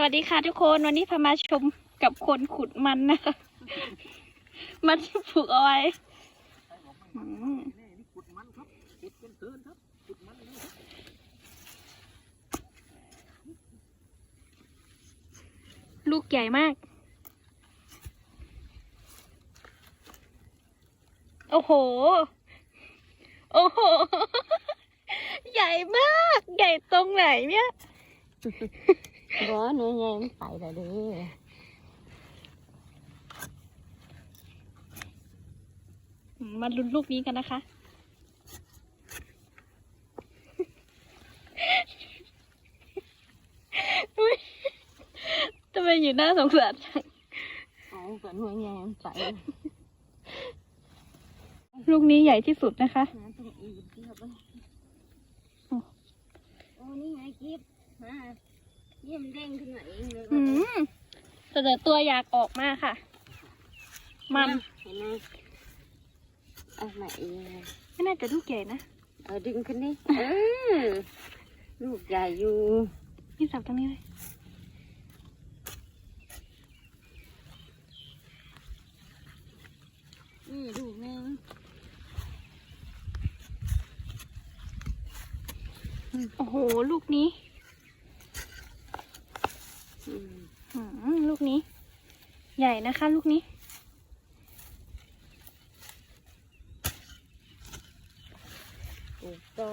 สวัสดีค่ะทุกคนวันนี้พามาชมกับคนขุดมันนะคะมันที่ปลูกเอาไว้อยลูกใหญ่มาก โอ้โห โอ้โห ใหญ่มาก ใหญ่ตรงไหนเนี่ย ร้อนยังไงมันไปแต่เด้ออืมมาลุ้นลูกนี้กันนะคะอุ๊ยทำไมอยู่หน้าสงสารจังเอากันหัวแงมันไปลูกนี้ใหญ่ที่สุดนะคะหาตรงอื่นที่เขาไปโอ้โอ้นี่ไงกิฟมา เยี่ยมนเด้งขึ้นมาเองเลยอืมแต่แต่ตัวอยากออกมาค่ะ มันเห็นไหมเอามาเองเลยไม่น่าจะลูกใหญ่นะ เอาดึงขึ้นนี่เออลูกใหญ่อยู่พี่สับตรงนี้เลยนี่ลูกนึงโอ้โห ลูกนี้อืมอืม ลูกนี้ ใหญ่นะคะ ลูกนี้ปลูกต่อ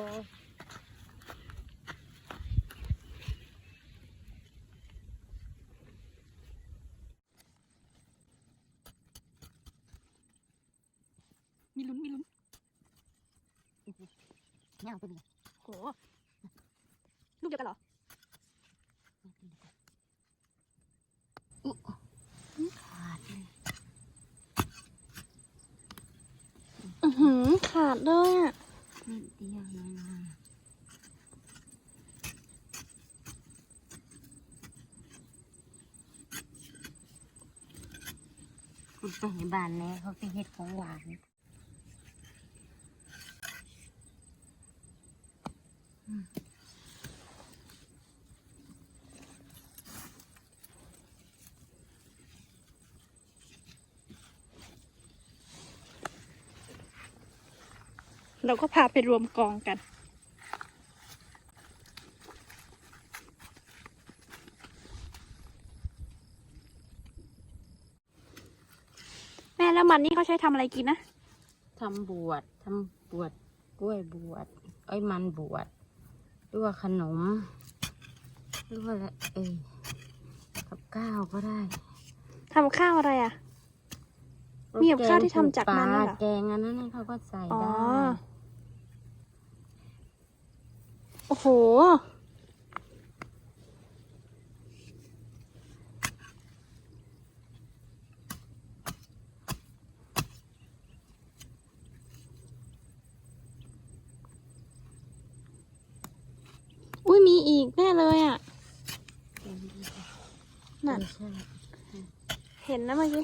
มีลุ้นมีลุ้นเงาตัวนี้โห ลูกเดียวกันเหรอ ขาดเลยอือหือขาดเลยอะนิดเดียวนะนะคุณไปเห็นบ้านแน่เขาไปเฮ็ดของหวาน เราก็พาไปรวมกองกัน แม่แล้วมันนี่เขาใช้ทำอะไรกินนะทำบวชทำบวชกล้วยบวชเอ้ยมันบวชหรือว่าขนมหรือว่าอะไรเอ้ยกับข้าวก็ได้ทำข้าวอะไรอะ มีกับข้าวที่ทำจากมันด้วยเหรอ แกงอันนั้นน่ะเขาก็ใส่อ๋อได้โอ้โห อุ้ยมีอีกแน่เลยอะ นั่น เห็นนะเมื่อกี้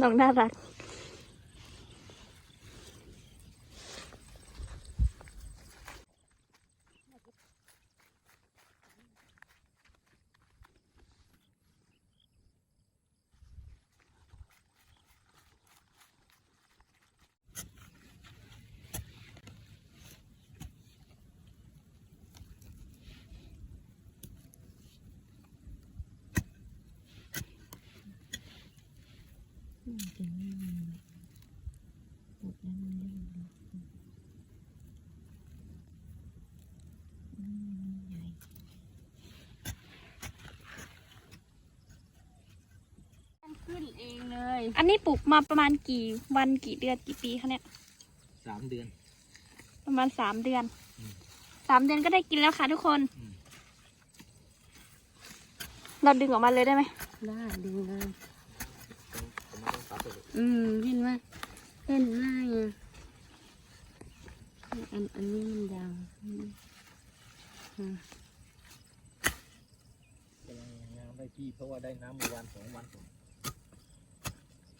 น้องน่ารัก มันขึ้นเองเลย อันนี้ปลูกมาประมาณกี่วันกี่เดือนกี่ปีคะเนี่ยสามเดือน ประมาณสามเดือนอืมสามเดือนก็ได้กินแล้วค่ะทุกคนอืมเราดึงออกมาเลยได้ไหมได้ดึงเลยผมไม่ต้ องตัดเลยอืมเห็นไหมเห็นไหมอะอันอันนี้มันยาวอืมอืมกำลังงามได้ที่เพราะว่าได้น้ำเมื่อวันสองวันก่อน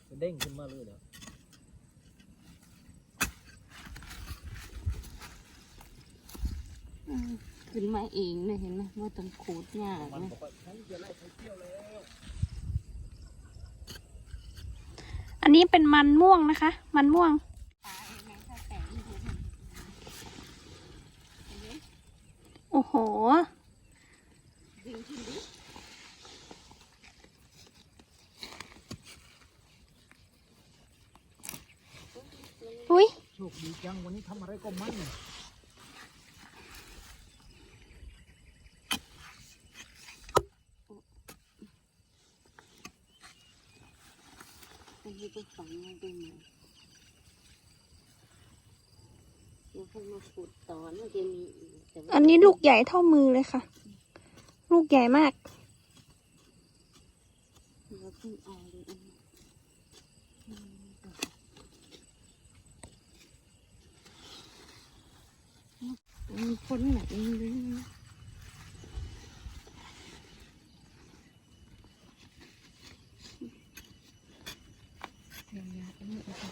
จะเด้งขึ้นมาเลยเหรออืมขึ้นมาเองเลยเห็นไหมว่าต้องขูดยากมันนะบอกว่าฉันจะไล่ไปเที่ยวแล้ว อันนี้เป็นมันม่วงนะคะ มันม่วง โอ้โห อุ้ย โชคดีจังวันนี้ทำอะไรก็มัน อันนี้ก็ฝังมาด้วยไหมเดี๋ยวค่อยมาขูดตอนมันจะมีอีกแต่ว่าอันนี้ลูกใหญ่เท่ามือเลยค่ะ ลูกใหญ่มาก เราเพิ่งเอาเลยอันนี้อืมมันพ้นแบบนี้เลยนะเดี๋ยวนะอันนี้เอาไป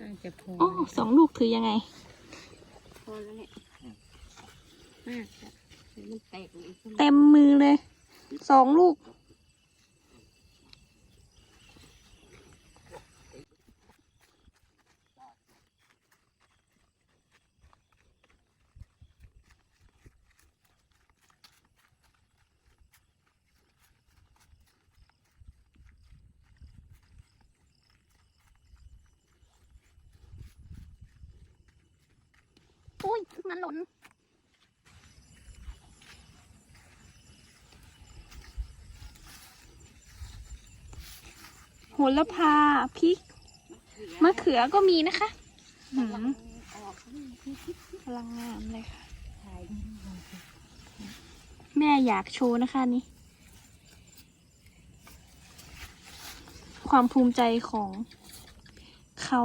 น่า จะพออ๋อสองลูกถือยังไง พอแล้วเนี่ยมากอะเดี๋ยวมันแตกเลยเต็มมือเลย สองลูก อุ้ย มันหล่นโหระพาพริกมะเขือก็มีนะคะหืมออกพลังงามเลยค่ะถ่ายแม่อยากโชว์นะคะนี่ ความภูมิใจของเขา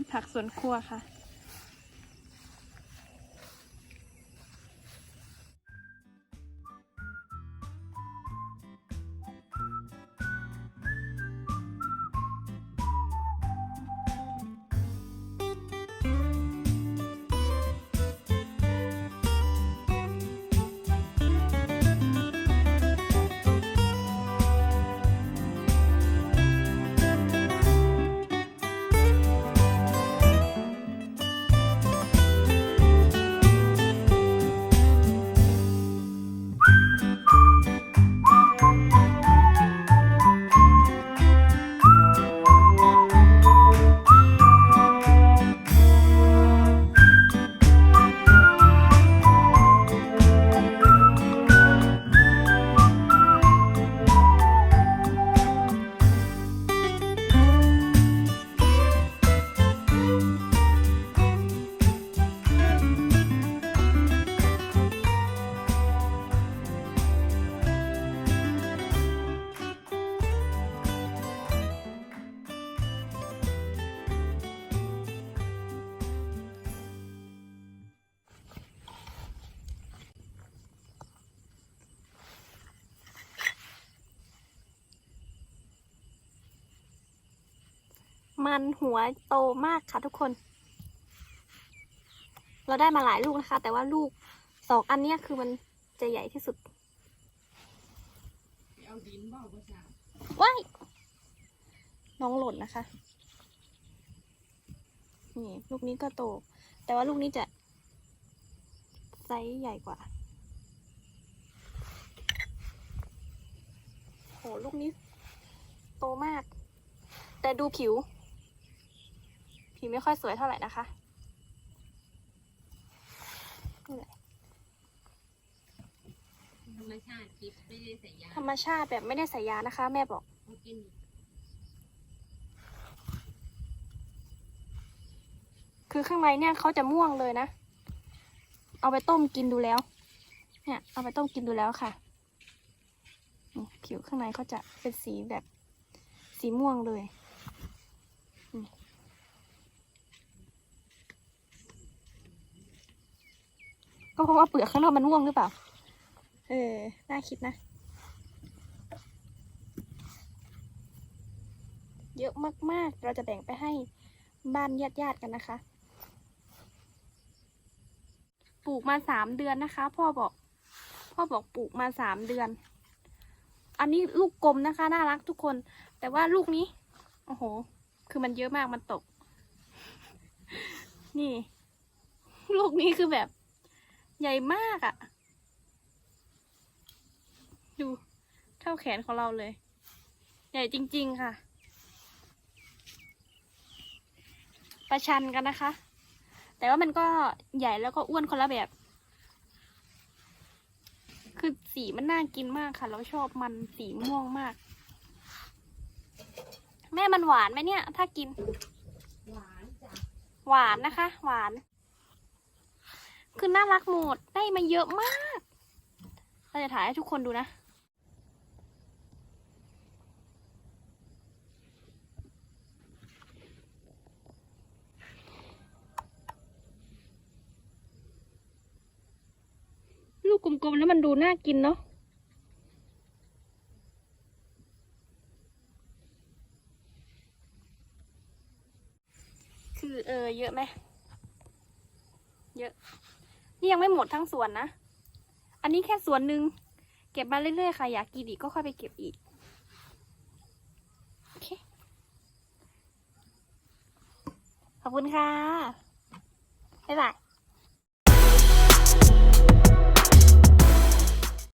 พืชผักสวนครัวค่ะ มันหัวโตมากค่ะทุกคน เราได้มาหลายลูกนะคะ แต่ว่าลูกสองอันเนี้ยคือมันจะใหญ่ที่สุดเอาดินบ่าภาษาว้ายน้องหล่นนะคะ นี่ลูกนี้ก็โต แต่ว่าลูกนี้จะไซส์ใหญ่กว่า โห ลูกนี้ โตมาก แต่ดูผิว ผิวไม่ค่อยสวยเท่าไหร่นะคะธรรมชาติแบบไม่ได้ใส่ยานะคะ แม่บอกคือข้างในเนี่ยเขาจะม่วงเลยนะ เอาไปต้มกินดูแล้ว เนี่ย เอาไปต้มกินดูแล้วค่ะ ผิวข้างในเขาจะเป็นสีแบบสีม่วงเลย ก็เพราะว่าเปลือกข้างนอกมันม่วงหรือเปล่า เออ น่าคิดนะ เยอะมากๆ เราจะแบ่งไปให้บ้านญาติๆกันนะคะ ปลูกมาสามเดือนนะคะ พ่อบอก พ่อบอกปลูกมาสามเดือน อันนี้ลูกกลมนะคะ น่ารักทุกคน แต่ว่าลูกนี้ โอ้โห คือมันเยอะมากมันตก นี่ ลูกนี้คือแบบ ใหญ่มากอะ่ะ ดูเท่าแขนของเราเลย ใหญ่จริง ๆ ค่ะ ประชันกันนะคะ แต่ว่ามันก็ใหญ่แล้วก็อ้วนคนละแบบ คือสีมันน่ากินมากค่ะ เราชอบมันสีม่วงมาก แม่มันหวานไหมเนี่ย ถ้ากิน หวานจ้ะหวานนะคะ หวาน คือน่ารักหมด ได้มาเยอะมาก เราจะถ่ายให้ทุกคนดูนะ ลูกกลมๆแล้วมันดูน่ากินเนาะคือเออเยอะไหมเยอะ นี่ยังไม่หมดทั้งสวนนะ อันนี้แค่สวนหนึ่งเก็บมาเรื่อยๆค่ะ อยากกินอีกก็ค่อยไปเก็บอีกโอเคขอบคุณค่ะบ๊ายบาย